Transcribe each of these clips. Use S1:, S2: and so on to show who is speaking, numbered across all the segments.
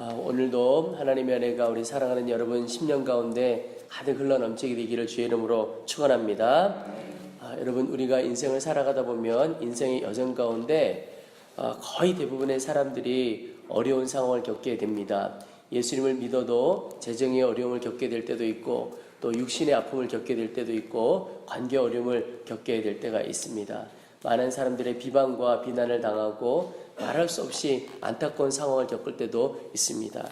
S1: 아, 오늘도 하나님의 은혜가 우리 사랑하는 여러분 10년 가운데 가득 흘러 넘치게 되기를 주의 이름으로 축원합니다. 아, 여러분 우리가 인생을 살아가다 보면 인생의 여정 가운데 아, 거의 대부분의 사람들이 어려운 상황을 겪게 됩니다. 예수님을 믿어도 재정의 어려움을 겪게 될 때도 있고 또 육신의 아픔을 겪게 될 때도 있고 관계 어려움을 겪게 될 때가 있습니다. 많은 사람들의 비방과 비난을 당하고 말할 수 없이 안타까운 상황을 겪을 때도 있습니다.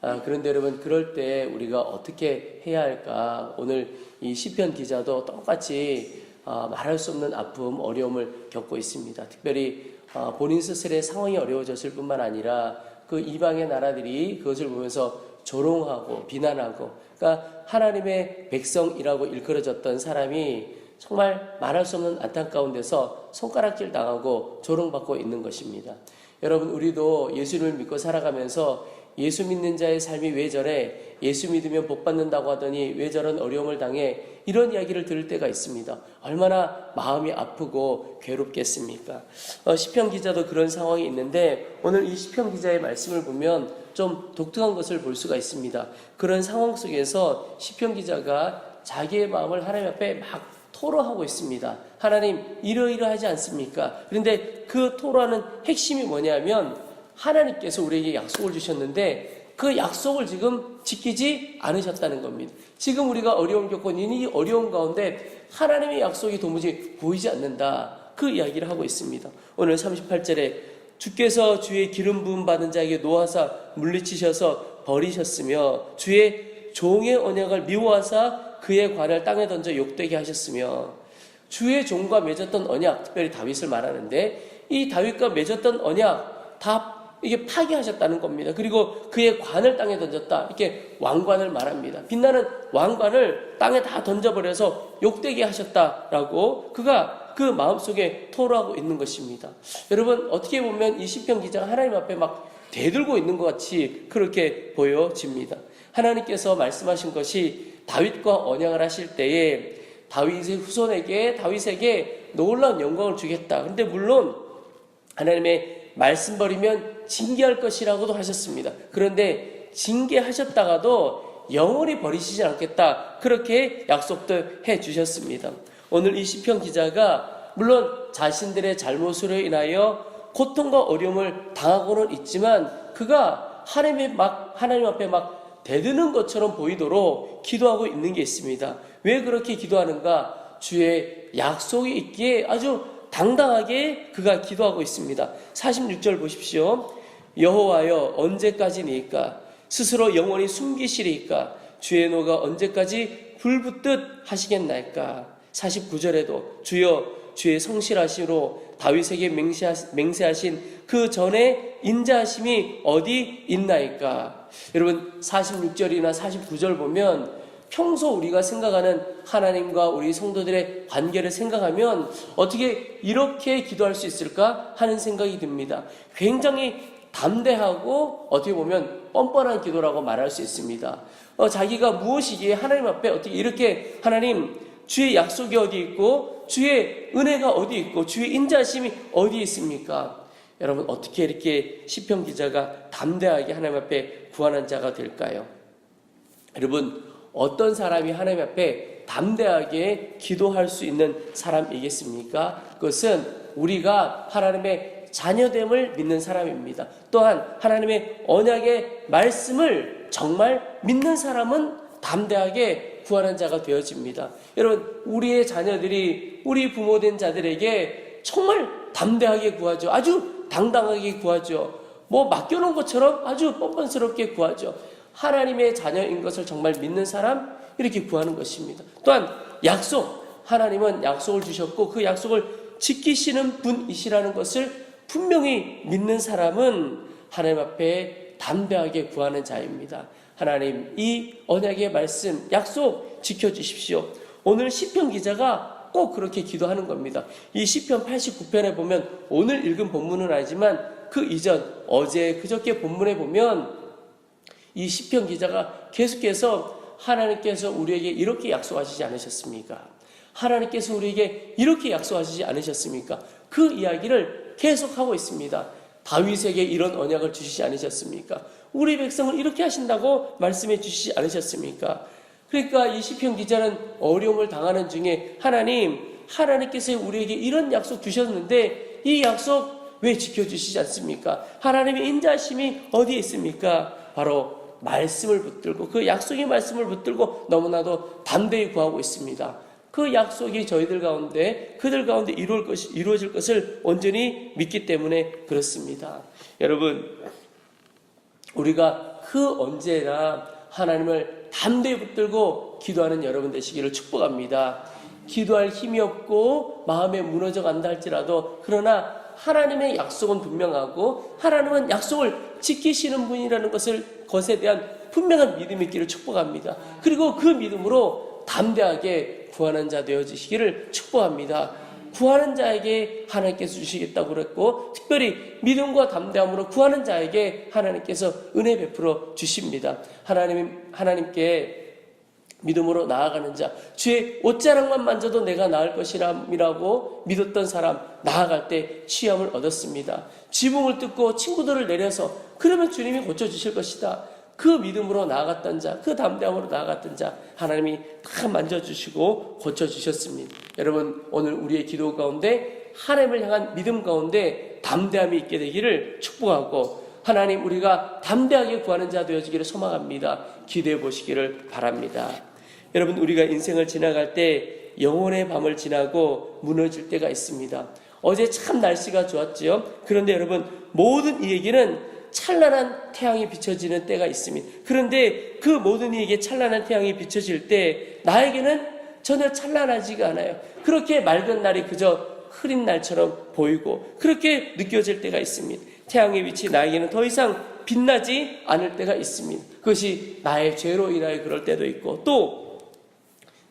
S1: 아, 그런데 여러분 그럴 때 우리가 어떻게 해야 할까? 오늘 이 시편 기자도 똑같이 아, 말할 수 없는 아픔, 어려움을 겪고 있습니다. 특별히 아, 본인 스스로의 상황이 어려워졌을 뿐만 아니라 그 이방의 나라들이 그것을 보면서 조롱하고 비난하고 그러니까 하나님의 백성이라고 일컬어졌던 사람이 정말 말할 수 없는 안타까운 데서 손가락질 당하고 조롱받고 있는 것입니다. 여러분 우리도 예수를 믿고 살아가면서 예수 믿는 자의 삶이 왜 저래? 예수 믿으면 복 받는다고 하더니 왜 저런 어려움을 당해? 이런 이야기를 들을 때가 있습니다. 얼마나 마음이 아프고 괴롭겠습니까? 어, 시편 기자도 그런 상황이 있는데 오늘 이 시편 기자의 말씀을 보면 좀 독특한 것을 볼 수가 있습니다. 그런 상황 속에서 시편 기자가 자기의 마음을 하나님 앞에 막 토로하고 있습니다. 하나님 이러이러하지 않습니까? 그런데 그 토로하는 핵심이 뭐냐면 하나님께서 우리에게 약속을 주셨는데 그 약속을 지금 지키지 않으셨다는 겁니다. 지금 우리가 어려움 겪고 있는 이 어려움 가운데 하나님의 약속이 도무지 보이지 않는다. 그 이야기를 하고 있습니다. 오늘 38절에 주께서 주의 기름 부음 받은 자에게 노하사 물리치셔서 버리셨으며 주의 종의 언약을 미워하사 그의 관을 땅에 던져 욕되게 하셨으며 주의 종과 맺었던 언약 특별히 다윗을 말하는데 이 다윗과 맺었던 언약 다 이게 파괴하셨다는 겁니다. 그리고 그의 관을 땅에 던졌다. 이렇게 왕관을 말합니다. 빛나는 왕관을 땅에 다 던져버려서 욕되게 하셨다라고 그가 그 마음속에 토로하고 있는 것입니다. 여러분 어떻게 보면 이 시편 기자가 하나님 앞에 막 대들고 있는 것 같이 그렇게 보여집니다. 하나님께서 말씀하신 것이 다윗과 언약을 하실 때에 다윗의 후손에게 다윗에게 놀라운 영광을 주겠다. 근데 물론 하나님의 말씀 버리면 징계할 것이라고도 하셨습니다. 그런데 징계하셨다가도 영원히 버리시지 않겠다. 그렇게 약속도 해 주셨습니다. 오늘 이 시편 기자가 물론 자신들의 잘못으로 인하여 고통과 어려움을 당하고는 있지만 그가 하나님의 막 하나님 앞에 막 대드는 것처럼 보이도록 기도하고 있는 게 있습니다. 왜 그렇게 기도하는가? 주의 약속이 있기에 아주 당당하게 그가 기도하고 있습니다. 46절 보십시오. 여호와여 언제까지니까 스스로 영원히 숨기시리까 주의 노가 언제까지 불붙듯 하시겠나이까 49절에도 주여 주의 성실하시로 다윗에게 맹세하신 그 전에 인자하심이 어디 있나이까 여러분 46절이나 49절 보면 평소 우리가 생각하는 하나님과 우리 성도들의 관계를 생각하면 어떻게 이렇게 기도할 수 있을까 하는 생각이 듭니다. 굉장히 담대하고 어떻게 보면 뻔뻔한 기도라고 말할 수 있습니다. 어, 자기가 무엇이기에 하나님 앞에 어떻게 이렇게 하나님 주의 약속이 어디 있고 주의 은혜가 어디 있고 주의 인자심이 어디 있습니까? 여러분 어떻게 이렇게 시편 기자가 담대하게 하나님 앞에 구하는 자가 될까요? 여러분 어떤 사람이 하나님 앞에 담대하게 기도할 수 있는 사람이겠습니까? 그것은 우리가 하나님의 자녀됨을 믿는 사람입니다. 또한 하나님의 언약의 말씀을 정말 믿는 사람은 담대하게 구하는 자가 되어집니다. 여러분, 우리의 자녀들이 우리 부모된 자들에게 정말 담대하게 구하죠. 아주 당당하게 구하죠. 뭐 맡겨놓은 것처럼 아주 뻔뻔스럽게 구하죠. 하나님의 자녀인 것을 정말 믿는 사람 이렇게 구하는 것입니다. 또한 약속 하나님은 약속을 주셨고 그 약속을 지키시는 분이시라는 것을 분명히 믿는 사람은 하나님 앞에 담대하게 구하는 자입니다. 하나님 이 언약의 말씀 약속 지켜 주십시오. 오늘 시편 기자가 꼭 그렇게 기도하는 겁니다. 이 시편 89편에 보면 오늘 읽은 본문은 아니지만 그 이전 어제 그저께 본문에 보면 이 시편 기자가 계속해서 하나님께서 우리에게 이렇게 약속하시지 않으셨습니까? 하나님께서 우리에게 이렇게 약속하시지 않으셨습니까? 그 이야기를 계속하고 있습니다. 다윗에게 이런 언약을 주시지 않으셨습니까? 우리 백성을 이렇게 하신다고 말씀해 주시지 않으셨습니까? 그러니까 이 시편 기자는 어려움을 당하는 중에 하나님, 하나님께서 우리에게 이런 약속 주셨는데 이 약속 왜 지켜주시지 않습니까? 하나님의 인자심이 어디에 있습니까? 바로 말씀을 붙들고 그 약속의 말씀을 붙들고 너무나도 담대히 구하고 있습니다. 그 약속이 저희들 가운데 그들 가운데 이루어질 것을 온전히 믿기 때문에 그렇습니다. 여러분 우리가 그 언제나 하나님을 담대히 붙들고 기도하는 여러분 되시기를 축복합니다. 기도할 힘이 없고 마음에 무너져 간다 할지라도 그러나 하나님의 약속은 분명하고 하나님은 약속을 지키시는 분이라는 것을 것에 대한 분명한 믿음이 있기를 축복합니다. 그리고 그 믿음으로 담대하게 구하는 자 되어지시기를 축복합니다. 구하는 자에게 하나님께서 주시겠다고 그랬고 특별히 믿음과 담대함으로 구하는 자에게 하나님께서 은혜 베풀어 주십니다. 하나님 하나님께 믿음으로 나아가는 자, 주의 옷자락만 만져도 내가 나을 것이라고 믿었던 사람 나아갈 때 시험을 얻었습니다. 지붕을 뜯고 친구들을 내려서 그러면 주님이 고쳐 주실 것이다. 그 믿음으로 나아갔던 자, 그 담대함으로 나아갔던 자, 하나님이 다 만져주시고 고쳐주셨습니다. 여러분, 오늘 우리의 기도 가운데 하나님을 향한 믿음 가운데 담대함이 있게 되기를 축복하고 하나님 우리가 담대하게 구하는 자 되어지기를 소망합니다. 기대해 보시기를 바랍니다. 여러분, 우리가 인생을 지나갈 때 영혼의 밤을 지나고 무너질 때가 있습니다. 어제 참 날씨가 좋았지요. 그런데 여러분, 모든 이에게는 찬란한 태양이 비춰지는 때가 있습니다. 그런데 그 모든 이에게 찬란한 태양이 비춰질 때 나에게는 전혀 찬란하지가 않아요. 그렇게 맑은 날이 그저 흐린 날처럼 보이고 그렇게 느껴질 때가 있습니다. 태양의 빛이 나에게는 더 이상 빛나지 않을 때가 있습니다. 그것이 나의 죄로 인하여 그럴 때도 있고 또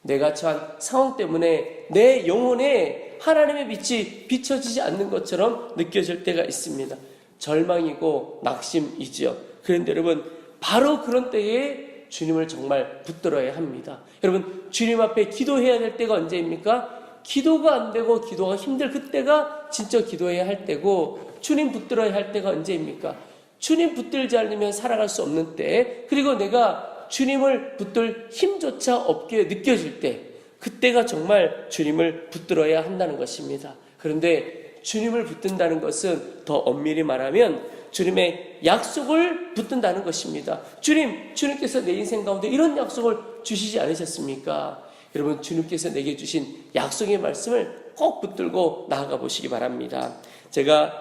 S1: 내가 처한 상황 때문에 내 영혼에 하나님의 빛이 비춰지지 않는 것처럼 느껴질 때가 있습니다. 절망이고 낙심이지요. 그런데 여러분, 바로 그런 때에 주님을 정말 붙들어야 합니다. 여러분, 주님 앞에 기도해야 될 때가 언제입니까? 기도가 안 되고 기도가 힘들 그때가 진짜 기도해야 할 때고 주님 붙들어야 할 때가 언제입니까? 주님 붙들지 않으면 살아갈 수 없는 때 그리고 내가 주님을 붙들 힘조차 없게 느껴질 때 그때가 정말 주님을 붙들어야 한다는 것입니다. 그런데 주님을 붙든다는 것은 더 엄밀히 말하면 주님의 약속을 붙든다는 것입니다. 주님, 주님께서 내 인생 가운데 이런 약속을 주시지 않으셨습니까? 여러분, 주님께서 내게 주신 약속의 말씀을 꼭 붙들고 나아가 보시기 바랍니다. 제가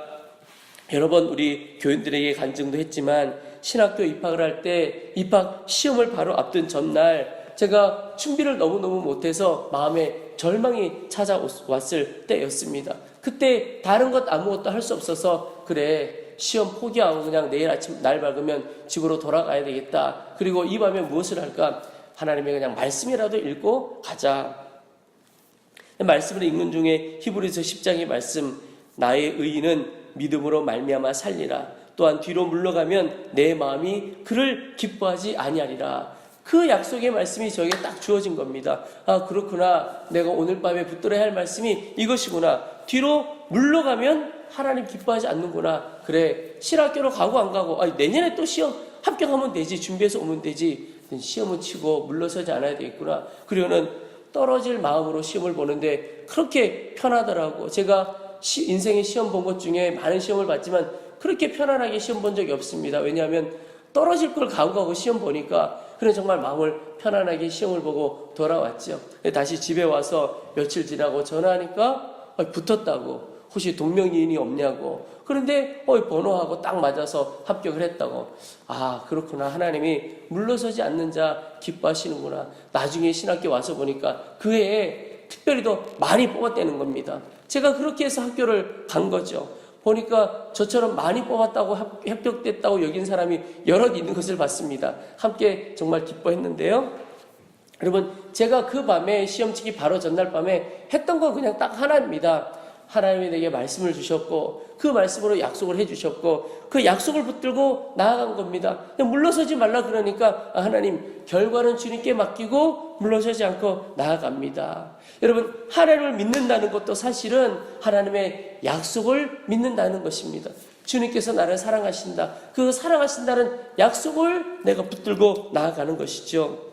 S1: 여러 번 우리 교인들에게 간증도 했지만 신학교 입학을 할 때 입학 시험을 바로 앞둔 전날 제가 준비를 너무너무 못해서 절망이 찾아왔을 때였습니다. 그때 다른 것 아무것도 할 수 없어서 그래 시험 포기하고 그냥 내일 아침 날 밝으면 집으로 돌아가야 되겠다. 그리고 이 밤에 무엇을 할까? 하나님의 그냥 말씀이라도 읽고 가자. 말씀을 읽는 중에 히브리서 10장의 말씀 나의 의인은 믿음으로 말미암아 살리라. 또한 뒤로 물러가면 내 마음이 그를 기뻐하지 아니하리라. 그 약속의 말씀이 저에게 딱 주어진 겁니다. 아, 그렇구나. 내가 오늘 밤에 붙들어야 할 말씀이 이것이구나. 뒤로 물러가면 하나님 기뻐하지 않는구나. 그래. 실학교로 가고 안 가고. 아, 내년에 또 시험 합격하면 되지. 준비해서 오면 되지. 시험은 치고 물러서지 않아야 되겠구나. 그리고는 떨어질 마음으로 시험을 보는데 그렇게 편하더라고. 제가 시, 인생의 시험 본 것 중에 많은 시험을 봤지만 그렇게 편안하게 시험 본 적이 없습니다. 왜냐하면 떨어질 걸 각오하고 시험 보니까 그래 정말 마음을 편안하게 시험을 보고 돌아왔죠. 다시 집에 와서 며칠 지나고 전화하니까 붙었다고. 혹시 동명이인이 없냐고. 그런데 어 번호하고 딱 맞아서 합격을 했다고. 아 그렇구나. 하나님이 물러서지 않는 자 기뻐하시는구나. 나중에 신학교 와서 보니까 그 해에 특별히 더 많이 뽑았다는 겁니다. 제가 그렇게 해서 학교를 간 거죠. 보니까 저처럼 많이 뽑았다고 합격됐다고 여긴 사람이 여럿 있는 것을 봤습니다. 함께 정말 기뻐했는데요. 여러분, 제가 그 밤에 시험치기 바로 전날 밤에 했던 거 그냥 딱 하나입니다. 하나님이 내게 말씀을 주셨고 그 말씀으로 약속을 해주셨고 그 약속을 붙들고 나아간 겁니다. 물러서지 말라 그러니까 아, 하나님 결과는 주님께 맡기고 물러서지 않고 나아갑니다. 여러분 하나님을 믿는다는 것도 사실은 하나님의 약속을 믿는다는 것입니다. 주님께서 나를 사랑하신다. 그 사랑하신다는 약속을 내가 붙들고 나아가는 것이죠.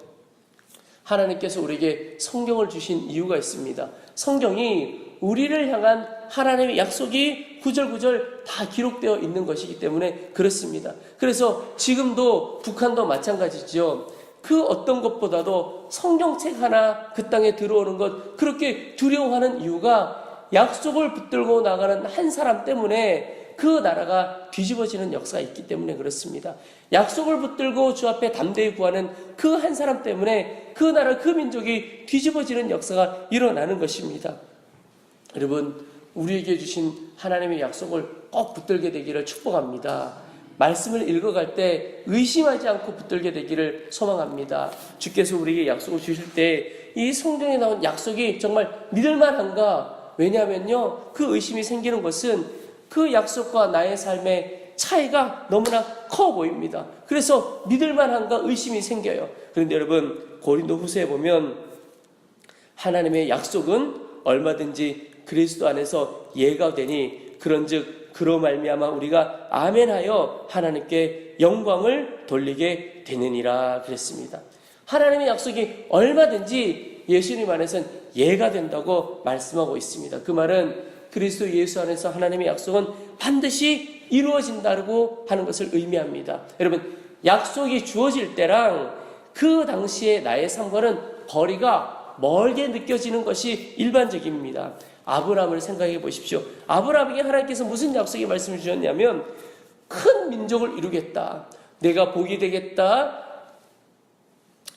S1: 하나님께서 우리에게 성경을 주신 이유가 있습니다. 성경이 우리를 향한 하나님의 약속이 구절구절 다 기록되어 있는 것이기 때문에 그렇습니다. 그래서 지금도 북한도 마찬가지죠. 그 어떤 것보다도 성경책 하나 그 땅에 들어오는 것 그렇게 두려워하는 이유가 약속을 붙들고 나가는 한 사람 때문에 그 나라가 뒤집어지는 역사가 있기 때문에 그렇습니다. 약속을 붙들고 주 앞에 담대히 구하는 그 한 사람 때문에 그 나라 그 민족이 뒤집어지는 역사가 일어나는 것입니다. 여러분, 우리에게 주신 하나님의 약속을 꼭 붙들게 되기를 축복합니다. 말씀을 읽어갈 때 의심하지 않고 붙들게 되기를 소망합니다. 주께서 우리에게 약속을 주실 때 이 성경에 나온 약속이 정말 믿을만한가? 왜냐하면요, 그 의심이 생기는 것은 그 약속과 나의 삶의 차이가 너무나 커 보입니다. 그래서 믿을만한가 의심이 생겨요. 그런데 여러분, 고린도 후서에 보면 하나님의 약속은 얼마든지 그리스도 안에서 예가 되니 그런즉 그로 말미암아 우리가 아멘하여 하나님께 영광을 돌리게 되느니라 그랬습니다. 하나님의 약속이 얼마든지 예수님 안에서는 예가 된다고 말씀하고 있습니다. 그 말은 그리스도 예수 안에서 하나님의 약속은 반드시 이루어진다고 하는 것을 의미합니다. 여러분, 약속이 주어질 때랑 그 당시에 나의 삶과는 거리가 멀게 느껴지는 것이 일반적입니다. 아브라함을 생각해 보십시오. 아브라함에게 하나님께서 무슨 약속의 말씀을 주셨냐면 큰 민족을 이루겠다. 내가 복이 되겠다.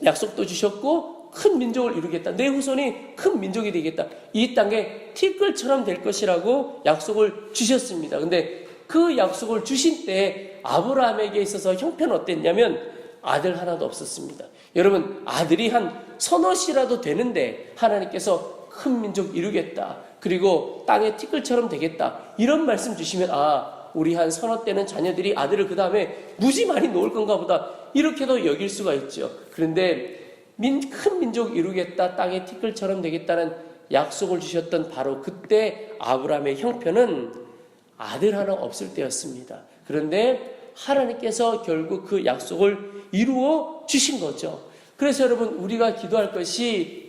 S1: 약속도 주셨고 큰 민족을 이루겠다. 내 후손이 큰 민족이 되겠다. 이 땅에 티끌처럼 될 것이라고 약속을 주셨습니다. 근데 그 약속을 주신 때 아브라함에게 있어서 형편은 어땠냐면 아들 하나도 없었습니다. 여러분 아들이 한 서너 시라도 되는데 하나님께서 큰 민족 이루겠다. 그리고 땅에 티끌처럼 되겠다. 이런 말씀 주시면 아 우리 한 서너 때는 자녀들이 아들을 그 다음에 무지 많이 놓을 건가 보다 이렇게도 여길 수가 있죠. 그런데 민, 큰 민족 이루겠다 땅에 티끌처럼 되겠다는 약속을 주셨던 바로 그때 아브라함의 형편은 아들 하나 없을 때였습니다. 그런데 하나님께서 결국 그 약속을 이루어 주신 거죠. 그래서 여러분 우리가 기도할 것이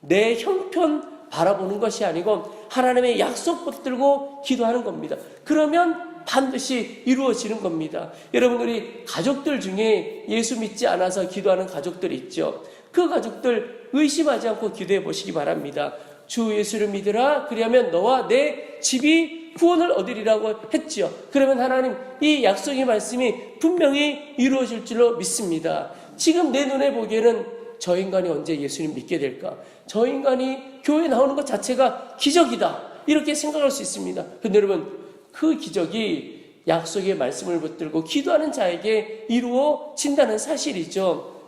S1: 내 형편 바라보는 것이 아니고 하나님의 약속 붙들고 기도하는 겁니다. 그러면 반드시 이루어지는 겁니다. 여러분 우리 가족들 중에 예수 믿지 않아서 기도하는 가족들 있죠. 그 가족들 의심하지 않고 기도해 보시기 바랍니다. 주 예수를 믿으라. 그리하면 너와 내 집이 구원을 얻으리라고 했지요. 그러면 하나님 이 약속의 말씀이 분명히 이루어질 줄로 믿습니다. 지금 내 눈에 보기에는 저 인간이 언제 예수님 믿게 될까? 저 인간이 교회 나오는 것 자체가 기적이다. 이렇게 생각할 수 있습니다. 근데 여러분, 그 기적이 약속의 말씀을 붙들고 기도하는 자에게 이루어진다는 사실이죠.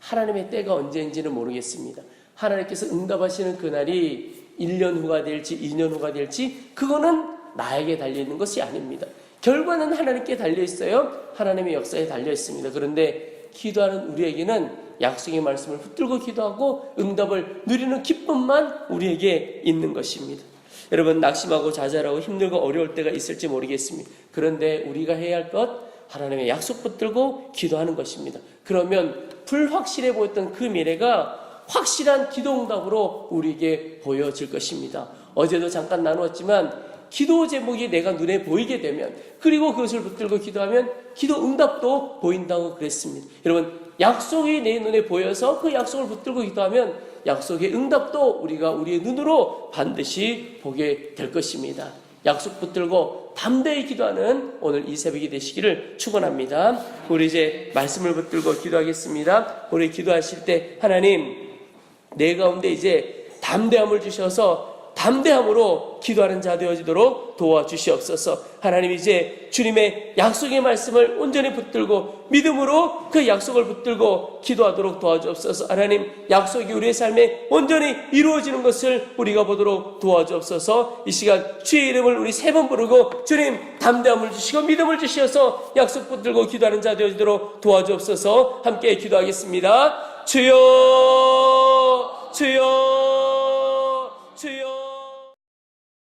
S1: 하나님의 때가 언제인지는 모르겠습니다. 하나님께서 응답하시는 그날이 1년 후가 될지 2년 후가 될지 그거는 나에게 달려 있는 것이 아닙니다. 결과는 하나님께 달려 있어요. 하나님의 역사에 달려 있습니다. 그런데 기도하는 우리에게는 약속의 말씀을 붙들고 기도하고 응답을 누리는 기쁨만 우리에게 있는 것입니다. 여러분 낙심하고 좌절하고 힘들고 어려울 때가 있을지 모르겠습니다. 그런데 우리가 해야 할 것 하나님의 약속 붙들고 기도하는 것입니다. 그러면 불확실해 보였던 그 미래가 확실한 기도 응답으로 우리에게 보여질 것입니다. 어제도 잠깐 나누었지만 기도 제목이 내가 눈에 보이게 되면 그리고 그것을 붙들고 기도하면 기도 응답도 보인다고 그랬습니다. 여러분 약속이 내 눈에 보여서 그 약속을 붙들고 기도하면 약속의 응답도 우리가 우리의 눈으로 반드시 보게 될 것입니다. 약속 붙들고 담대히 기도하는 오늘 이 새벽이 되시기를 축원합니다. 우리 이제 말씀을 붙들고 기도하겠습니다. 우리 기도하실 때 하나님 내 가운데 이제 담대함을 주셔서 담대함으로 기도하는 자 되어지도록 도와주시옵소서. 하나님 이제 주님의 약속의 말씀을 온전히 붙들고 믿음으로 그 약속을 붙들고 기도하도록 도와주옵소서. 하나님 약속이 우리의 삶에 온전히 이루어지는 것을 우리가 보도록 도와주옵소서. 이 시간 주의 이름을 우리 세 번 부르고 주님 담대함을 주시고 믿음을 주시어서 약속 붙들고 기도하는 자 되어지도록 도와주옵소서. 함께 기도하겠습니다. 주여 주여